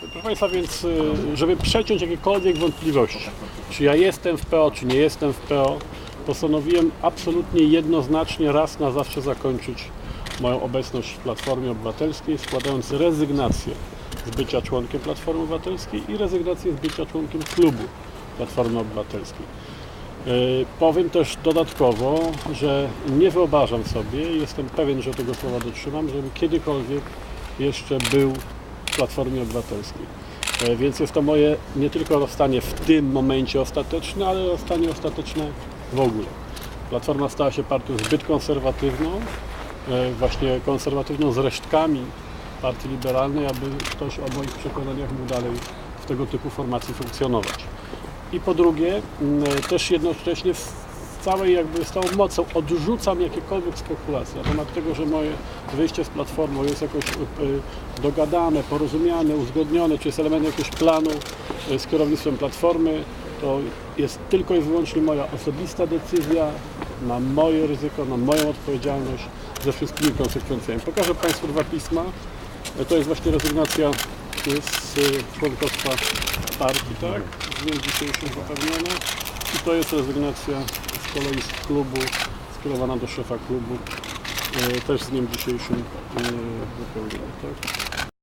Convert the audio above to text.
Proszę Państwa, więc y, żeby przeciąć jakiekolwiek wątpliwości, czy ja jestem w PO, czy nie jestem w PO, postanowiłem absolutnie jednoznacznie raz na zawsze zakończyć moją obecność w Platformie Obywatelskiej, składając rezygnację z bycia członkiem Platformy Obywatelskiej i rezygnację z bycia członkiem klubu Platformy Obywatelskiej. Y, Powiem też dodatkowo, że nie wyobrażam sobie, jestem pewien, że tego słowa dotrzymam, żebym kiedykolwiek jeszcze był Platformie Obywatelskiej. E, Więc jest to moje nie tylko rozstanie w tym momencie ostateczne, ale rozstanie ostateczne w ogóle. Platforma stała się partią zbyt konserwatywną, e, właśnie konserwatywną z resztkami partii liberalnej, aby ktoś o moich przekonaniach mógł dalej w tego typu formacji funkcjonować. I po drugie, też jednocześnie całej jakby z całą mocą odrzucam jakiekolwiek spekulacje na temat tego, że moje wyjście z platformą jest jakoś y, dogadane, porozumiane, uzgodnione, czy jest elementem jakiegoś planu y, z kierownictwem platformy. To jest tylko i wyłącznie moja osobista decyzja, na moje ryzyko, na moją odpowiedzialność ze wszystkimi konsekwencjami. Pokażę Państwu dwa pisma. E, To jest właśnie rezygnacja z członkostwa partii, tak? Z dniem dzisiejszym zapewnione. I to jest rezygnacja z kolei z klubu, skierowana do szefa klubu, e, też z dniem dzisiejszym e, wypełniona, tak?